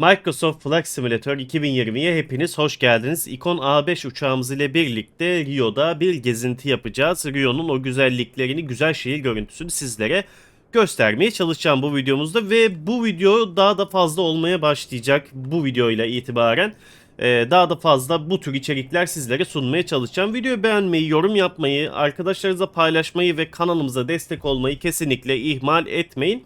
Microsoft Flight Simulator 2020'ye hepiniz hoş geldiniz. Icon A5 uçağımız ile birlikte Rio'da bir gezinti yapacağız. Rio'nun o güzelliklerini, güzel şehir görüntüsünü sizlere göstermeye çalışacağım bu videomuzda ve bu video daha da fazla olmaya başlayacak bu videoyla itibaren. Ee, daha da fazla bu tür içerikler sizlere sunmaya çalışacağım. Videoyu beğenmeyi, yorum yapmayı, arkadaşlarınızla paylaşmayı ve kanalımıza destek olmayı kesinlikle ihmal etmeyin.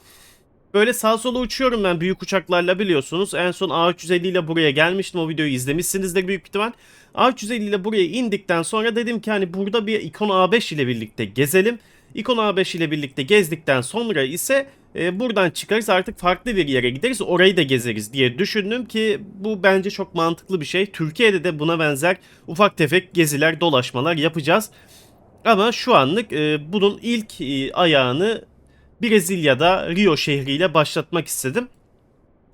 Böyle sağ sola uçuyorum ben büyük uçaklarla biliyorsunuz. En son A350 ile buraya gelmiştim. O videoyu izlemişsinizdir büyük ihtimal. A350 ile buraya indikten sonra dedim ki hani burada bir Icon A5 ile birlikte gezelim. Icon A5 ile birlikte gezdikten sonra ise e, buradan çıkarız artık farklı bir yere gideriz. Orayı da gezeriz diye düşündüm ki bu bence çok mantıklı bir şey. Türkiye'de de buna benzer ufak tefek geziler, dolaşmalar yapacağız. Ama şu anlık e, bunun ilk e, ayağını Brezilya'da Rio şehriyle başlatmak istedim.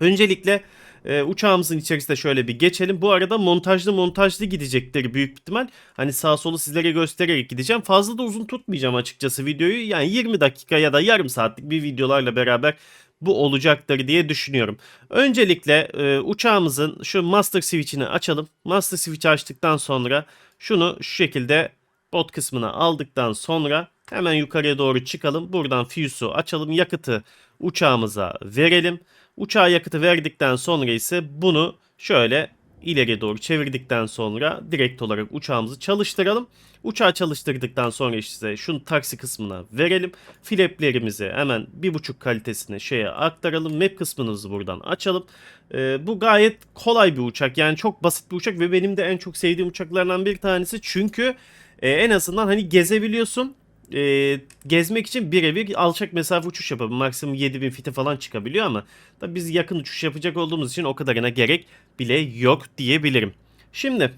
Öncelikle e, uçağımızın içerisinde şöyle bir geçelim. Bu arada montajlı montajlı gidecektir büyük ihtimal. Hani sağ solu sizlere göstererek gideceğim. Fazla da uzun tutmayacağım açıkçası videoyu. Yani 20 dakika ya da yarım saatlik bir videolarla beraber bu olacaktır diye düşünüyorum. Öncelikle e, uçağımızın şu master switch'ini açalım. Master switch'i açtıktan sonra şunu şu şekilde bot kısmına aldıktan sonra hemen yukarıya doğru çıkalım. Buradan fuse'u açalım. Yakıtı uçağımıza verelim. Uçağa yakıtı verdikten sonra ise bunu şöyle ileriye doğru çevirdikten sonra direkt olarak uçağımızı çalıştıralım. Uçağı çalıştırdıktan sonra işte şunu taksi kısmına verelim. Flaplerimizi hemen bir buçuk kalitesine şeye aktaralım. Map kısmımızı buradan açalım. Ee, bu gayet kolay bir uçak. Yani çok basit bir uçak ve benim de en çok sevdiğim uçaklardan bir tanesi. Çünkü e, en azından hani gezebiliyorsun e, gezmek için birebir alçak mesafe uçuş yapabilir. Maksimum 7000 fite falan çıkabiliyor ama tabii biz yakın uçuş yapacak olduğumuz için o kadarına gerek bile yok diyebilirim. Şimdi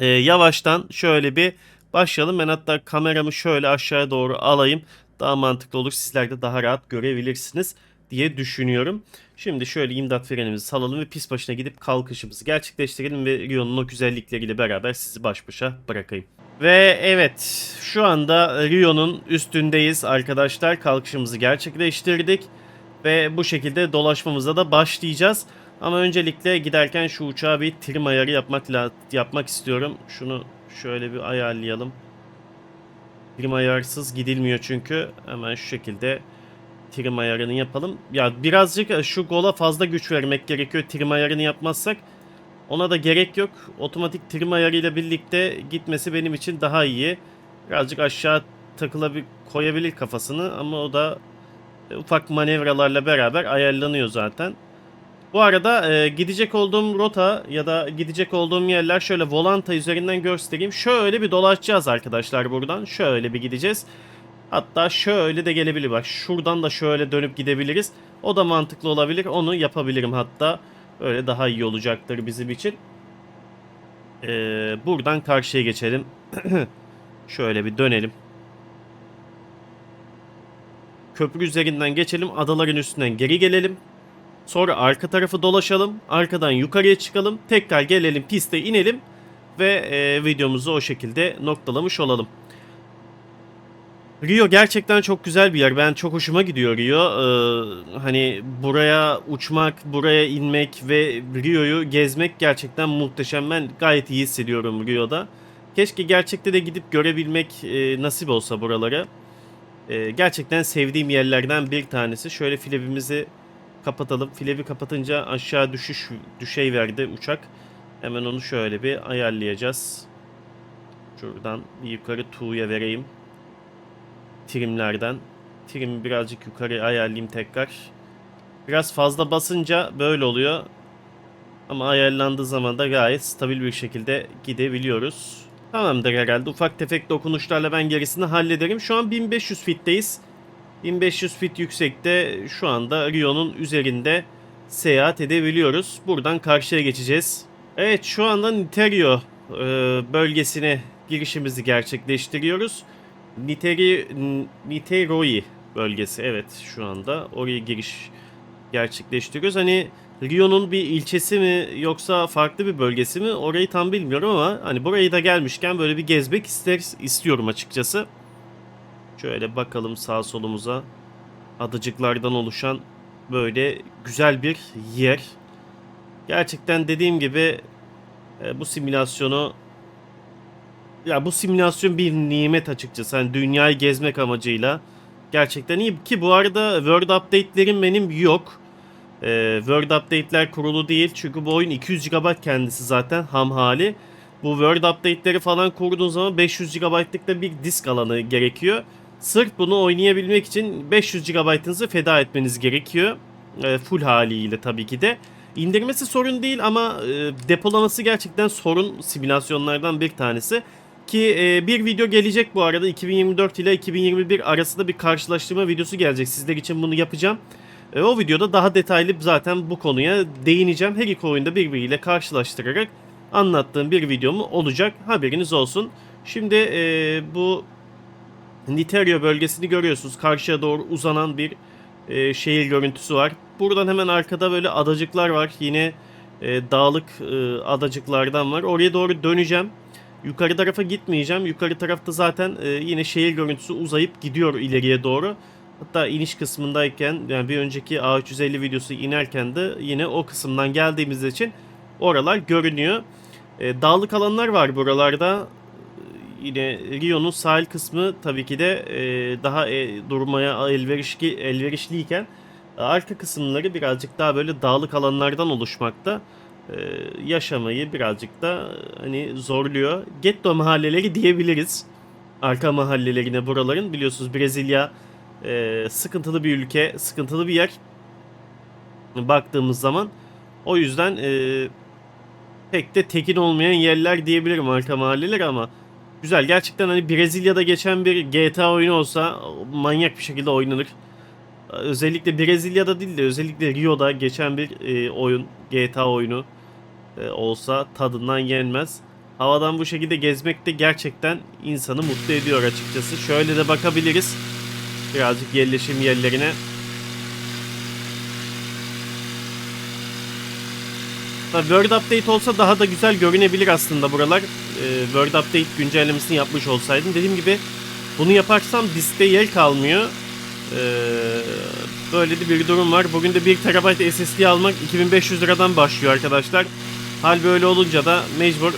e, yavaştan şöyle bir başlayalım. Ben hatta kameramı şöyle aşağıya doğru alayım. Daha mantıklı olur. Sizler de daha rahat görebilirsiniz diye düşünüyorum. Şimdi şöyle imdat frenimizi salalım ve pis başına gidip kalkışımızı gerçekleştirelim ve Rio'nun o güzellikleriyle beraber sizi baş başa bırakayım. Ve evet şu anda Rio'nun üstündeyiz arkadaşlar. Kalkışımızı gerçekleştirdik. Ve bu şekilde dolaşmamıza da başlayacağız. Ama öncelikle giderken şu uçağa bir trim ayarı yapmak yapmak istiyorum. Şunu şöyle bir ayarlayalım. Trim ayarsız gidilmiyor çünkü. Hemen şu şekilde trim ayarını yapalım. Ya birazcık şu gola fazla güç vermek gerekiyor trim ayarını yapmazsak. Ona da gerek yok. Otomatik trim ayarıyla birlikte gitmesi benim için daha iyi. Birazcık aşağı takılabilir, koyabilir kafasını ama o da ufak manevralarla beraber ayarlanıyor zaten. Bu arada e, gidecek olduğum rota ya da gidecek olduğum yerler şöyle volanta üzerinden göstereyim. Şöyle bir dolaşacağız arkadaşlar buradan. Şöyle bir gideceğiz. Hatta şöyle de gelebilir. Bak şuradan da şöyle dönüp gidebiliriz. O da mantıklı olabilir. Onu yapabilirim hatta. Öyle daha iyi olacaktır bizim için. Ee, buradan karşıya geçelim. Şöyle bir dönelim. Köprü üzerinden geçelim. Adaların üstünden geri gelelim. Sonra arka tarafı dolaşalım. Arkadan yukarıya çıkalım. Tekrar gelelim piste inelim. Ve e, videomuzu o şekilde noktalamış olalım. Rio gerçekten çok güzel bir yer. Ben çok hoşuma gidiyor Rio. Ee, hani buraya uçmak, buraya inmek ve Rio'yu gezmek gerçekten muhteşem. Ben gayet iyi hissediyorum Rio'da. Keşke gerçekte de gidip görebilmek e, nasip olsa buralara. E, gerçekten sevdiğim yerlerden bir tanesi. Şöyle filebimizi kapatalım. Filebi kapatınca aşağı düşüş düşey verdi uçak. Hemen onu şöyle bir ayarlayacağız. Şuradan yukarı tuğya vereyim trimlerden. Trimi birazcık yukarı ayarlayayım tekrar. Biraz fazla basınca böyle oluyor. Ama ayarlandığı zaman da gayet stabil bir şekilde gidebiliyoruz. Tamamdır herhalde. Ufak tefek dokunuşlarla ben gerisini hallederim. Şu an 1500 fitteyiz. 1500 fit yüksekte şu anda Rio'nun üzerinde seyahat edebiliyoruz. Buradan karşıya geçeceğiz. Evet şu anda Niterio e, bölgesine girişimizi gerçekleştiriyoruz. Niteri, Niteroi bölgesi evet şu anda oraya giriş gerçekleştiriyoruz. Hani Rio'nun bir ilçesi mi yoksa farklı bir bölgesi mi orayı tam bilmiyorum ama hani burayı da gelmişken böyle bir gezmek ister istiyorum açıkçası. Şöyle bakalım sağ solumuza adacıklardan oluşan böyle güzel bir yer. Gerçekten dediğim gibi e, bu simülasyonu ya bu simülasyon bir nimet açıkçası. Hani dünyayı gezmek amacıyla gerçekten iyi ki bu arada Word update'lerim benim yok. Ee, Word update'ler kurulu değil çünkü bu oyun 200 GB kendisi zaten ham hali. Bu Word update'leri falan kurduğun zaman 500 GB'lık da bir disk alanı gerekiyor. Sırf bunu oynayabilmek için 500 GB'ınızı feda etmeniz gerekiyor. Ee, full haliyle tabii ki de. İndirmesi sorun değil ama e, depolaması gerçekten sorun simülasyonlardan bir tanesi. Ki e, bir video gelecek bu arada 2024 ile 2021 arasında bir karşılaştırma videosu gelecek. Sizler için bunu yapacağım. E, o videoda daha detaylı zaten bu konuya değineceğim. Her iki oyunda birbiriyle karşılaştırarak anlattığım bir videom olacak. Haberiniz olsun. Şimdi e, bu Niterio bölgesini görüyorsunuz. Karşıya doğru uzanan bir e, şehir görüntüsü var. Buradan hemen arkada böyle adacıklar var. Yine e, dağlık e, adacıklardan var. Oraya doğru döneceğim. Yukarı tarafa gitmeyeceğim. Yukarı tarafta zaten e, yine şehir görüntüsü uzayıp gidiyor ileriye doğru. Hatta iniş kısmındayken yani bir önceki A350 videosu inerken de yine o kısımdan geldiğimiz için oralar görünüyor. E, dağlık alanlar var buralarda. Yine Rio'nun sahil kısmı tabii ki de e, daha e, durmaya elverişli, elverişliyken arka kısımları birazcık daha böyle dağlık alanlardan oluşmakta. E, yaşamayı birazcık da hani zorluyor. Getto mahalleleri diyebiliriz. Arka mahallelerine buraların biliyorsunuz Brezilya e, sıkıntılı bir ülke, sıkıntılı bir yer. Baktığımız zaman o yüzden e, pek de tekin olmayan yerler diyebilirim arka mahalleler ama güzel. Gerçekten hani Brezilya'da geçen bir GTA oyunu olsa manyak bir şekilde oynanır. Özellikle Brezilya'da değil de özellikle Rio'da geçen bir e, oyun, GTA oyunu e, olsa tadından yenmez. Havadan bu şekilde gezmek de gerçekten insanı mutlu ediyor açıkçası. Şöyle de bakabiliriz. Birazcık yerleşim yerlerine. Word Update olsa daha da güzel görünebilir aslında buralar. Ee, Word Update güncellemesini yapmış olsaydım. Dediğim gibi bunu yaparsam diskte yer kalmıyor. Ee, böyle de bir durum var. Bugün de 1 TB SSD almak 2500 liradan başlıyor arkadaşlar. Hal böyle olunca da mecbur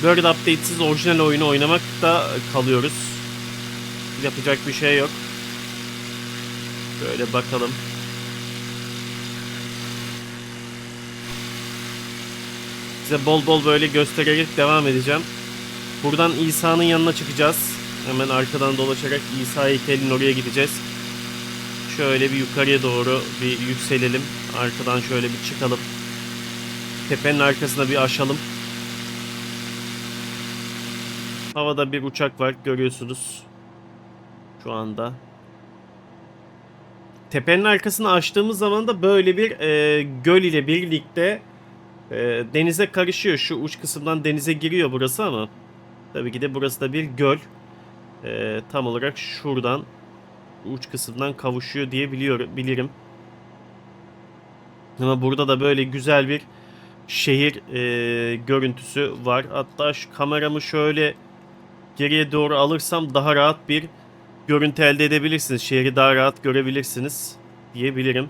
Word Update'siz orijinal oyunu oynamakta kalıyoruz. Yapacak bir şey yok. Böyle bakalım. Size bol bol böyle göstererek devam edeceğim. Buradan İsa'nın yanına çıkacağız. Hemen arkadan dolaşarak İsa heykelinin oraya gideceğiz. Şöyle bir yukarıya doğru bir yükselelim. Arkadan şöyle bir çıkalım. Tepenin arkasına bir aşalım. Havada bir uçak var görüyorsunuz. Şu anda. Tepenin arkasını açtığımız zaman da böyle bir e, göl ile birlikte e, denize karışıyor. Şu uç kısımdan denize giriyor burası ama tabii ki de burası da bir göl. E, tam olarak şuradan uç kısımdan kavuşuyor diye biliyorum, bilirim. Ama burada da böyle güzel bir şehir e, görüntüsü var. Hatta şu kameramı şöyle geriye doğru alırsam daha rahat bir görüntü elde edebilirsiniz. Şehri daha rahat görebilirsiniz diyebilirim.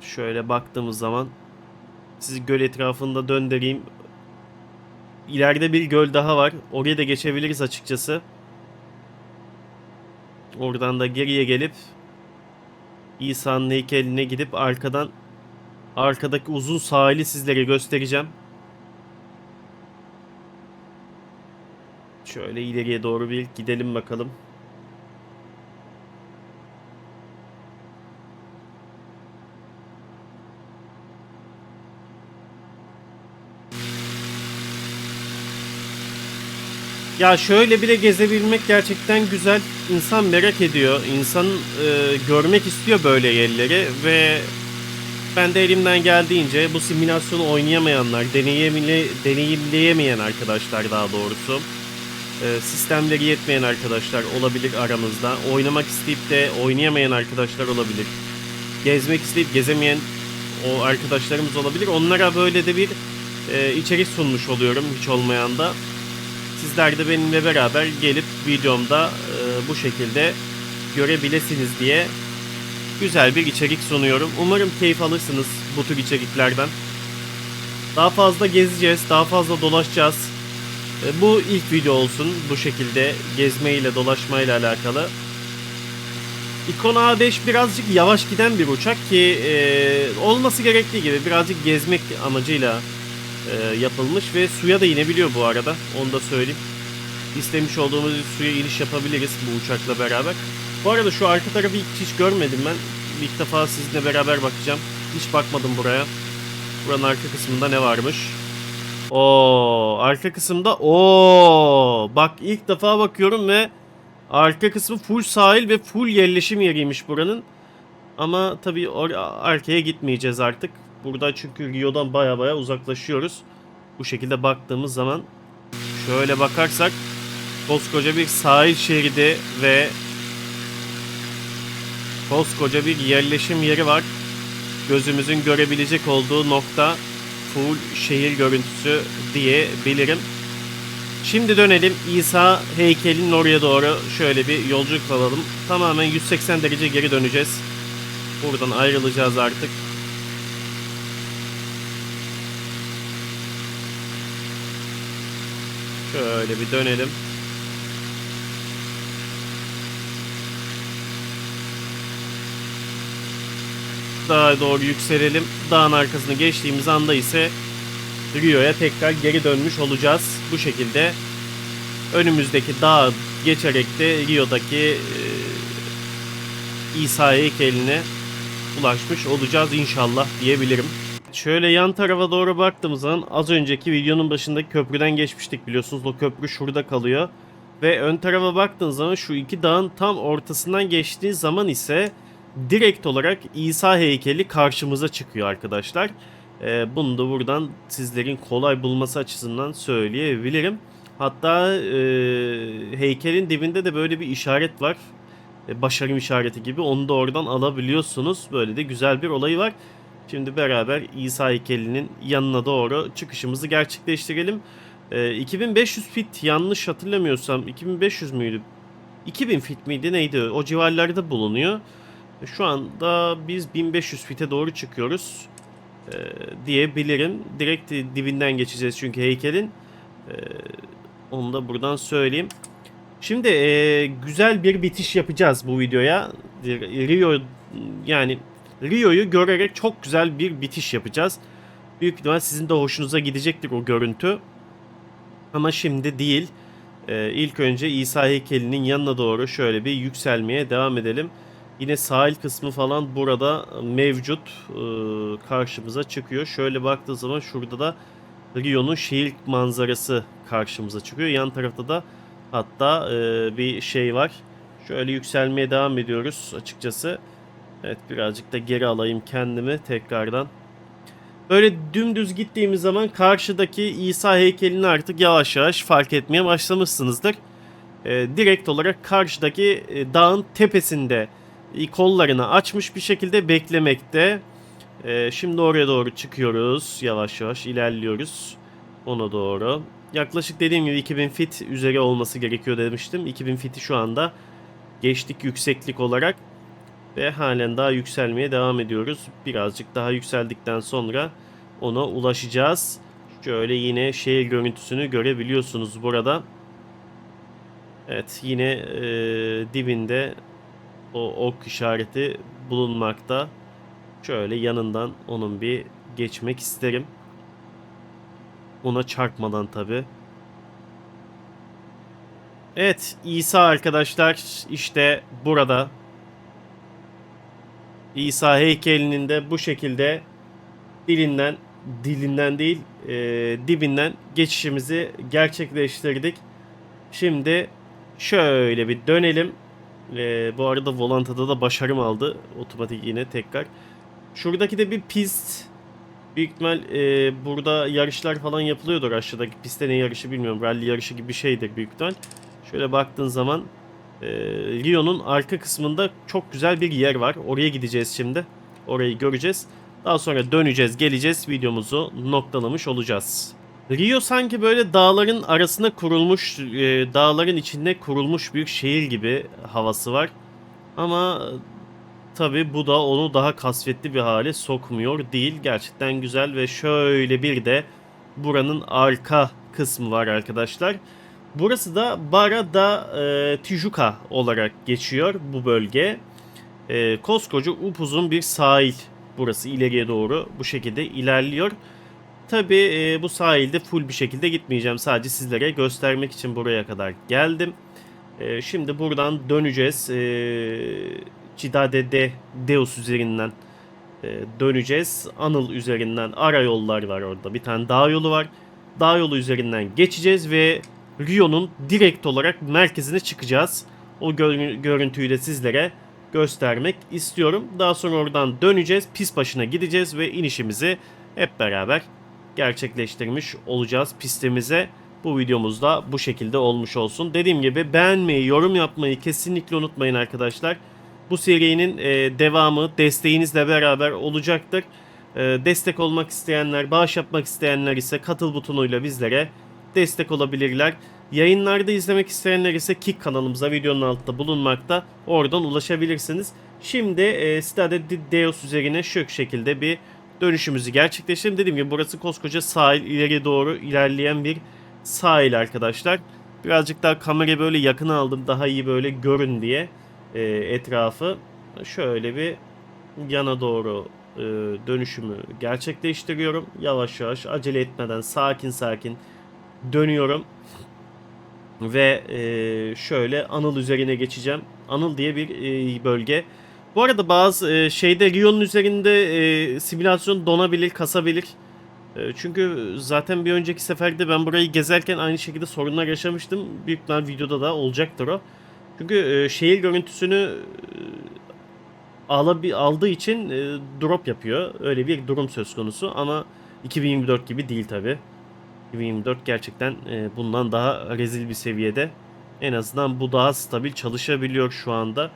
Şöyle baktığımız zaman sizi göl etrafında döndüreyim. İleride bir göl daha var. Oraya da geçebiliriz açıkçası. Oradan da geriye gelip İsa'nın heykeline gidip arkadan arkadaki uzun sahili sizlere göstereceğim. Şöyle ileriye doğru bir gidelim bakalım. Ya şöyle bile gezebilmek gerçekten güzel. İnsan merak ediyor. İnsan e, görmek istiyor böyle yerleri ve ben de elimden geldiğince bu simülasyonu oynayamayanlar, deneyimle, deneyimleyemeyen arkadaşlar daha doğrusu e, sistemleri yetmeyen arkadaşlar olabilir aramızda. Oynamak isteyip de oynayamayan arkadaşlar olabilir. Gezmek isteyip gezemeyen o arkadaşlarımız olabilir. Onlara böyle de bir e, içerik sunmuş oluyorum hiç olmayan da. Sizler de benimle beraber gelip videomda e, bu şekilde görebilirsiniz diye güzel bir içerik sunuyorum. Umarım keyif alırsınız bu tür içeriklerden. Daha fazla gezeceğiz, daha fazla dolaşacağız. E, Bu ilk video olsun bu şekilde gezmeyle dolaşmayla alakalı. Icon A5 birazcık yavaş giden bir uçak ki e, olması gerektiği gibi birazcık gezmek amacıyla e, yapılmış ve suya da inebiliyor bu arada. Onu da söyleyeyim. İstemiş olduğumuz suya iniş yapabiliriz bu uçakla beraber. Bu arada şu arka tarafı hiç, görmedim ben. İlk defa sizinle beraber bakacağım. Hiç bakmadım buraya. Buranın arka kısmında ne varmış? Oo, arka kısımda o bak ilk defa bakıyorum ve arka kısmı full sahil ve full yerleşim yeriymiş buranın. Ama tabii arkaya gitmeyeceğiz artık. Burada çünkü Rio'dan baya baya uzaklaşıyoruz. Bu şekilde baktığımız zaman şöyle bakarsak koskoca bir sahil şeridi ve koskoca bir yerleşim yeri var. Gözümüzün görebilecek olduğu nokta full şehir görüntüsü diyebilirim. Şimdi dönelim İsa heykelinin oraya doğru şöyle bir yolculuk alalım. Tamamen 180 derece geri döneceğiz. Buradan ayrılacağız artık. Şöyle bir dönelim. Dağa doğru yükselelim. Dağın arkasını geçtiğimiz anda ise Rio'ya tekrar geri dönmüş olacağız. Bu şekilde önümüzdeki dağı geçerek de Rio'daki e, İsa heykeline ulaşmış olacağız inşallah diyebilirim. Şöyle yan tarafa doğru baktığımız zaman az önceki videonun başındaki köprüden geçmiştik biliyorsunuz. O köprü şurada kalıyor. Ve ön tarafa baktığınız zaman şu iki dağın tam ortasından geçtiği zaman ise direkt olarak İsa heykeli karşımıza çıkıyor arkadaşlar. Ee, bunu da buradan sizlerin kolay bulması açısından söyleyebilirim. Hatta e, heykelin dibinde de böyle bir işaret var. E, başarım işareti gibi. Onu da oradan alabiliyorsunuz. Böyle de güzel bir olayı var. Şimdi beraber İsa heykelinin yanına doğru çıkışımızı gerçekleştirelim. E, 2500 fit yanlış hatırlamıyorsam 2500 müydü? 2000 fit miydi neydi? O civarlarda bulunuyor. Şu anda biz 1500 fite doğru çıkıyoruz e, diyebilirim. Direkt dibinden geçeceğiz çünkü heykelin. E, onu da buradan söyleyeyim. Şimdi e, güzel bir bitiş yapacağız bu videoya. Rio yani Rio'yu görerek çok güzel bir bitiş yapacağız. Büyük ihtimal sizin de hoşunuza gidecektir o görüntü. Ama şimdi değil. E, ilk önce İsa heykelinin yanına doğru şöyle bir yükselmeye devam edelim. Yine sahil kısmı falan burada mevcut e, karşımıza çıkıyor. Şöyle baktığı zaman şurada da Rio'nun şehir manzarası karşımıza çıkıyor. Yan tarafta da hatta e, bir şey var. Şöyle yükselmeye devam ediyoruz açıkçası. Evet birazcık da geri alayım kendimi tekrardan. Böyle dümdüz gittiğimiz zaman karşıdaki İsa heykelini artık yavaş yavaş fark etmeye başlamışsınızdır. E, direkt olarak karşıdaki e, dağın tepesinde kollarını açmış bir şekilde beklemekte. E, şimdi oraya doğru çıkıyoruz. Yavaş yavaş ilerliyoruz. Ona doğru. Yaklaşık dediğim gibi 2000 fit üzeri olması gerekiyor demiştim. 2000 fiti şu anda geçtik yükseklik olarak. Ve halen daha yükselmeye devam ediyoruz. Birazcık daha yükseldikten sonra ona ulaşacağız. Şöyle yine şehir görüntüsünü görebiliyorsunuz burada. Evet yine e, dibinde o ok işareti bulunmakta. Şöyle yanından onun bir geçmek isterim. Ona çarpmadan tabi. Evet İsa arkadaşlar işte burada. İsa heykelinin de bu şekilde dilinden dilinden değil e, dibinden geçişimizi gerçekleştirdik. Şimdi şöyle bir dönelim. E, bu arada Volanta'da da başarım aldı. Otomatik yine tekrar. Şuradaki de bir pist. Büyük ihtimal e, burada yarışlar falan yapılıyordur aşağıdaki pistte ne yarışı bilmiyorum. Rally yarışı gibi bir şeydir büyük ihtimal. Şöyle baktığın zaman e, Rio'nun arka kısmında çok güzel bir yer var. Oraya gideceğiz şimdi. Orayı göreceğiz. Daha sonra döneceğiz, geleceğiz. Videomuzu noktalamış olacağız. Rio sanki böyle dağların arasına kurulmuş, e, dağların içinde kurulmuş bir şehir gibi havası var. Ama tabi bu da onu daha kasvetli bir hale sokmuyor değil. Gerçekten güzel ve şöyle bir de buranın arka kısmı var arkadaşlar. Burası da Barra da e, Tijuca olarak geçiyor bu bölge. E, koskoca upuzun bir sahil burası ileriye doğru bu şekilde ilerliyor. Tabi bu sahilde full bir şekilde gitmeyeceğim. Sadece sizlere göstermek için buraya kadar geldim. Şimdi buradan döneceğiz. Cidade de Deus üzerinden döneceğiz. Anıl üzerinden ara yollar var orada. Bir tane dağ yolu var. Dağ yolu üzerinden geçeceğiz ve Rio'nun direkt olarak merkezine çıkacağız. O gör- görüntüyü de sizlere göstermek istiyorum. Daha sonra oradan döneceğiz. Pis başına gideceğiz ve inişimizi hep beraber gerçekleştirmiş olacağız pistimize. Bu videomuzda bu şekilde olmuş olsun. Dediğim gibi beğenmeyi, yorum yapmayı kesinlikle unutmayın arkadaşlar. Bu serinin e, devamı desteğinizle beraber olacaktır. E, destek olmak isteyenler, bağış yapmak isteyenler ise katıl butonuyla bizlere destek olabilirler. Yayınlarda izlemek isteyenler ise Kick kanalımıza videonun altında bulunmakta. Oradan ulaşabilirsiniz. Şimdi e, Stade de Deus üzerine şu şekilde bir dönüşümüzü gerçekleştirelim. Dediğim gibi burası koskoca sahil ileriye doğru ilerleyen bir sahil arkadaşlar. Birazcık daha kamerayı böyle yakın aldım daha iyi böyle görün diye e, etrafı. Şöyle bir yana doğru e, dönüşümü gerçekleştiriyorum. Yavaş yavaş acele etmeden sakin sakin dönüyorum. Ve e, şöyle Anıl üzerine geçeceğim. Anıl diye bir e, bölge. Bu arada bazı e, şeyde Rio'nun üzerinde e, simülasyon donabilir, kasabilir. E, çünkü zaten bir önceki seferde ben burayı gezerken aynı şekilde sorunlar yaşamıştım. Büyük ihtimal videoda da olacaktır o. Çünkü e, şehir görüntüsünü e, alabi, aldığı için e, drop yapıyor. Öyle bir durum söz konusu ama 2024 gibi değil tabi. 2024 gerçekten e, bundan daha rezil bir seviyede. En azından bu daha stabil çalışabiliyor şu anda.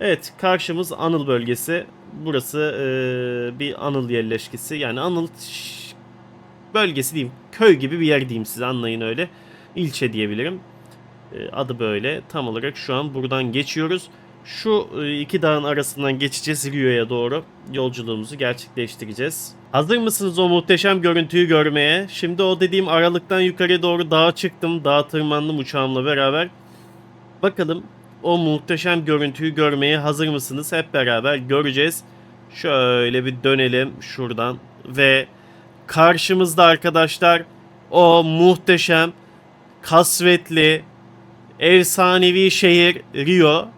Evet karşımız Anıl bölgesi. Burası e, bir Anıl yerleşkesi. Yani Anıl bölgesi diyeyim. Köy gibi bir yer diyeyim size anlayın öyle. İlçe diyebilirim. E, adı böyle. Tam olarak şu an buradan geçiyoruz. Şu e, iki dağın arasından geçeceğiz Rio'ya doğru. Yolculuğumuzu gerçekleştireceğiz. Hazır mısınız o muhteşem görüntüyü görmeye? Şimdi o dediğim aralıktan yukarı doğru dağa çıktım. Dağa tırmandım uçağımla beraber. Bakalım o muhteşem görüntüyü görmeye hazır mısınız? Hep beraber göreceğiz. Şöyle bir dönelim şuradan ve karşımızda arkadaşlar o muhteşem, kasvetli, efsanevi şehir Rio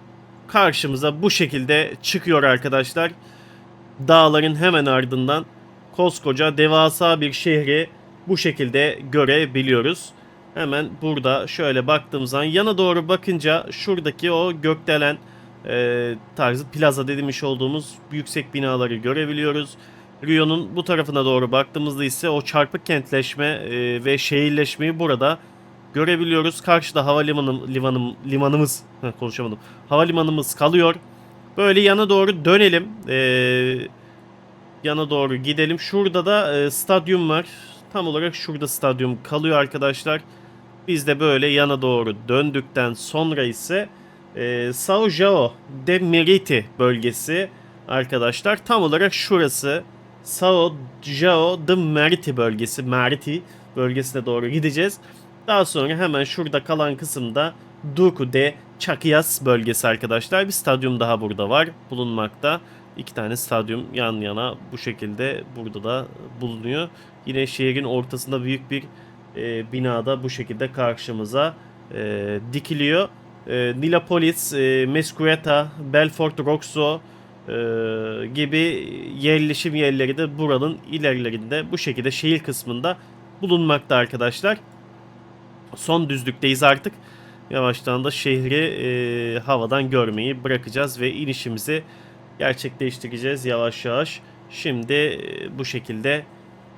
karşımıza bu şekilde çıkıyor arkadaşlar. Dağların hemen ardından koskoca devasa bir şehri bu şekilde görebiliyoruz. Hemen burada şöyle baktığım zaman yana doğru bakınca şuradaki o gökdelen e, tarzı plaza demiş olduğumuz yüksek binaları görebiliyoruz. Rio'nun bu tarafına doğru baktığımızda ise o çarpık kentleşme e, ve şehirleşmeyi burada görebiliyoruz. Karşıda havalimanı limanım, limanımız Heh, konuşamadım. Havalimanımız kalıyor. Böyle yana doğru dönelim. E, yana doğru gidelim. Şurada da e, stadyum var. Tam olarak şurada stadyum kalıyor arkadaşlar. Biz de böyle yana doğru döndükten sonra ise e, Sao Joao de Meriti bölgesi arkadaşlar. Tam olarak şurası Sao Joao de Meriti bölgesi. Meriti bölgesine doğru gideceğiz. Daha sonra hemen şurada kalan kısımda Duku de Chakias bölgesi arkadaşlar. Bir stadyum daha burada var bulunmakta. İki tane stadyum yan yana bu şekilde burada da bulunuyor. Yine şehrin ortasında büyük bir e, binada bu şekilde karşımıza e, dikiliyor. E, Nilopolis, e, Mescueta, Belfort Roxo e, gibi yerleşim yerleri de buranın ilerlerinde bu şekilde şehir kısmında bulunmakta arkadaşlar. Son düzlükteyiz artık. Yavaştan da şehri e, havadan görmeyi bırakacağız ve inişimizi gerçekleştireceğiz yavaş yavaş. Şimdi e, bu şekilde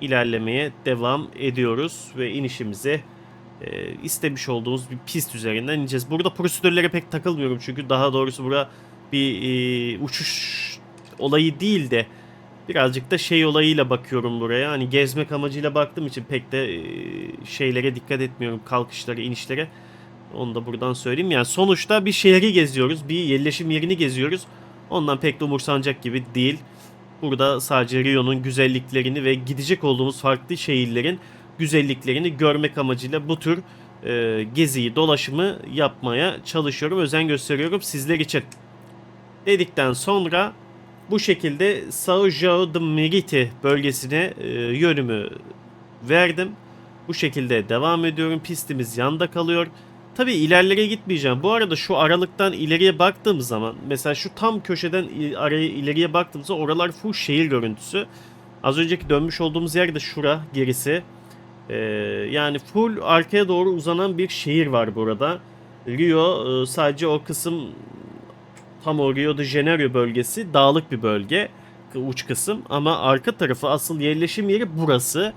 ilerlemeye devam ediyoruz ve inişimizi e, istemiş olduğumuz bir pist üzerinden ineceğiz. Burada prosedürlere pek takılmıyorum çünkü daha doğrusu burada bir e, uçuş olayı değil de birazcık da şey olayıyla bakıyorum buraya. Hani gezmek amacıyla baktığım için pek de e, şeylere dikkat etmiyorum. Kalkışlara, inişlere. Onu da buradan söyleyeyim. Yani sonuçta bir şehri geziyoruz. Bir yerleşim yerini geziyoruz. Ondan pek de umursanacak gibi değil. Burada sadece Rio'nun güzelliklerini ve gidecek olduğumuz farklı şehirlerin güzelliklerini görmek amacıyla bu tür e, geziyi, dolaşımı yapmaya çalışıyorum. Özen gösteriyorum sizler için. Dedikten sonra bu şekilde São João de Merite bölgesine e, yönümü verdim. Bu şekilde devam ediyorum. Pistimiz yanda kalıyor. Tabii ilerlere gitmeyeceğim. Bu arada şu aralıktan ileriye baktığım zaman mesela şu tam köşeden araya ileriye baktığımızda oralar full şehir görüntüsü. Az önceki dönmüş olduğumuz yer de şura gerisi. Ee, yani full arkaya doğru uzanan bir şehir var burada. Rio e, sadece o kısım tam o Rio de Janeiro bölgesi dağlık bir bölge uç kısım ama arka tarafı asıl yerleşim yeri burası.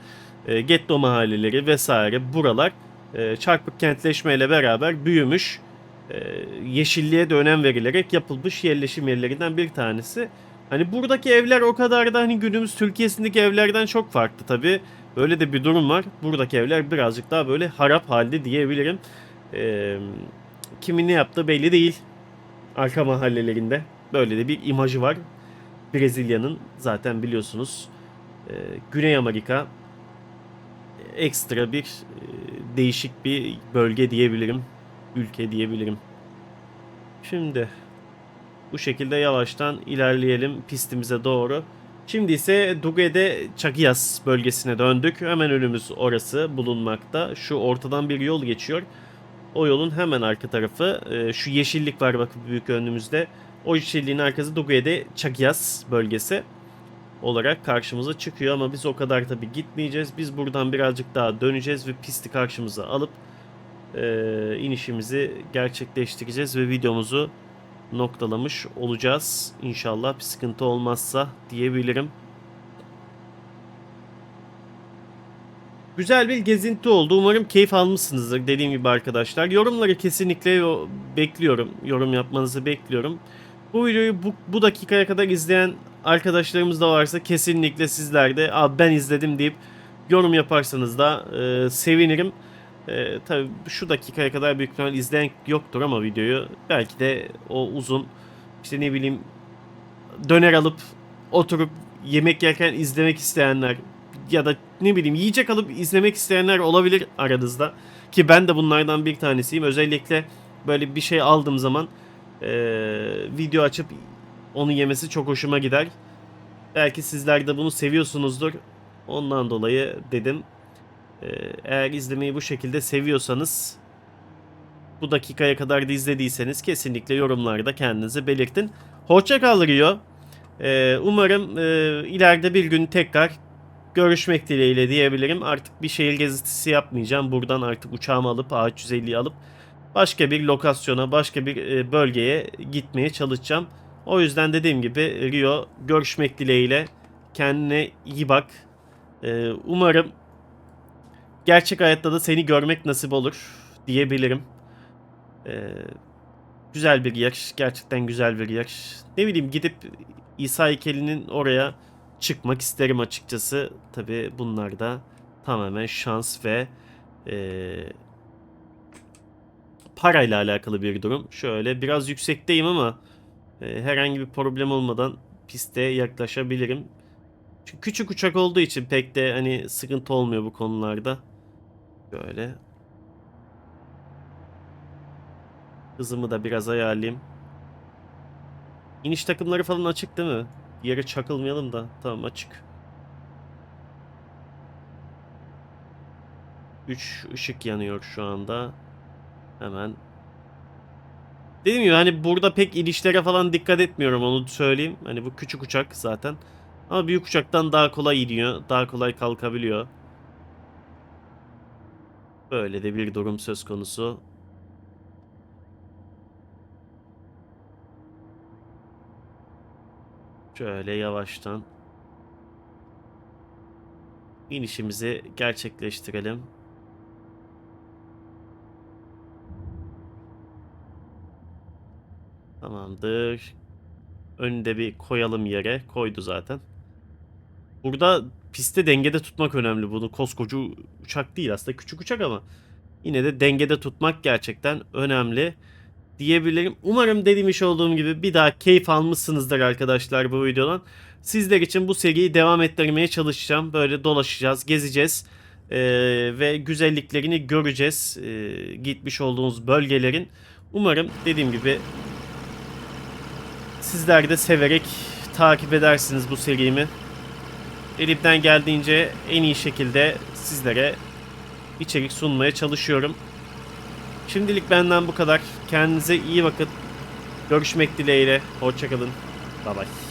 E, getto mahalleleri vesaire buralar e, çarpık kentleşmeyle beraber büyümüş. E, yeşilliğe de önem verilerek yapılmış yerleşim yerlerinden bir tanesi. Hani buradaki evler o kadar da hani günümüz Türkiye'sindeki evlerden çok farklı tabi. Böyle de bir durum var. Buradaki evler birazcık daha böyle harap halde diyebilirim. E, kimin ne yaptığı belli değil. Arka mahallelerinde. Böyle de bir imajı var. Brezilya'nın zaten biliyorsunuz e, Güney Amerika ekstra bir e, değişik bir bölge diyebilirim. Ülke diyebilirim. Şimdi bu şekilde yavaştan ilerleyelim pistimize doğru. Şimdi ise Duguede Chagias bölgesine döndük. Hemen önümüz orası bulunmakta. Şu ortadan bir yol geçiyor. O yolun hemen arka tarafı e, şu yeşillik var bakın büyük önümüzde. O yeşilliğin arkası Duguede Chagias bölgesi olarak karşımıza çıkıyor ama biz o kadar tabi gitmeyeceğiz. Biz buradan birazcık daha döneceğiz ve pisti karşımıza alıp e, inişimizi gerçekleştireceğiz ve videomuzu noktalamış olacağız. İnşallah bir sıkıntı olmazsa diyebilirim. Güzel bir gezinti oldu. Umarım keyif almışsınızdır dediğim gibi arkadaşlar. Yorumları kesinlikle yo- bekliyorum. Yorum yapmanızı bekliyorum. Bu videoyu bu, bu dakikaya kadar izleyen arkadaşlarımız da varsa kesinlikle sizler de ben izledim deyip yorum yaparsanız da e, sevinirim. E, tabii şu dakikaya kadar büyük ihtimal izleyen yoktur ama videoyu belki de o uzun işte ne bileyim döner alıp oturup yemek yerken izlemek isteyenler ya da ne bileyim yiyecek alıp izlemek isteyenler olabilir aranızda. Ki ben de bunlardan bir tanesiyim. Özellikle böyle bir şey aldığım zaman e, video açıp onu yemesi çok hoşuma gider. Belki sizler de bunu seviyorsunuzdur. Ondan dolayı dedim. Ee, eğer izlemeyi bu şekilde seviyorsanız bu dakikaya kadar da izlediyseniz kesinlikle yorumlarda kendinizi belirtin. Hoşça kal Rio. Ee, umarım e, ileride bir gün tekrar görüşmek dileğiyle diyebilirim. Artık bir şehir gezintisi yapmayacağım. Buradan artık uçağımı alıp A350'yi alıp başka bir lokasyona, başka bir e, bölgeye gitmeye çalışacağım. O yüzden dediğim gibi Rio görüşmek dileğiyle kendine iyi bak. Ee, umarım gerçek hayatta da seni görmek nasip olur diyebilirim. Ee, güzel bir yer. Gerçekten güzel bir yer. Ne bileyim gidip İsa heykelinin oraya çıkmak isterim açıkçası. Tabi bunlar da tamamen şans ve eee parayla alakalı bir durum. Şöyle biraz yüksekteyim ama e, herhangi bir problem olmadan piste yaklaşabilirim. Çünkü küçük uçak olduğu için pek de hani sıkıntı olmuyor bu konularda. Böyle. Hızımı da biraz ayarlayayım. İniş takımları falan açık değil mi? Yere çakılmayalım da. Tamam açık. 3 ışık yanıyor şu anda. Hemen. Dediğim gibi hani burada pek inişlere falan dikkat etmiyorum onu söyleyeyim. Hani bu küçük uçak zaten. Ama büyük uçaktan daha kolay iniyor. Daha kolay kalkabiliyor. Böyle de bir durum söz konusu. Şöyle yavaştan inişimizi gerçekleştirelim. Tamamdır. Önünde bir koyalım yere. Koydu zaten. Burada piste dengede tutmak önemli. Bunu koskoca uçak değil aslında küçük uçak ama yine de dengede tutmak gerçekten önemli diyebilirim. Umarım demiş olduğum gibi bir daha keyif almışsınızdır arkadaşlar bu videodan. Sizler için bu seriyi devam ettirmeye çalışacağım. Böyle dolaşacağız, gezeceğiz ee, ve güzelliklerini göreceğiz. Ee, gitmiş olduğumuz bölgelerin. Umarım dediğim gibi sizler de severek takip edersiniz bu serimi. Elimden geldiğince en iyi şekilde sizlere içerik sunmaya çalışıyorum. Şimdilik benden bu kadar. Kendinize iyi bakın. Görüşmek dileğiyle. Hoşçakalın. Bye bye.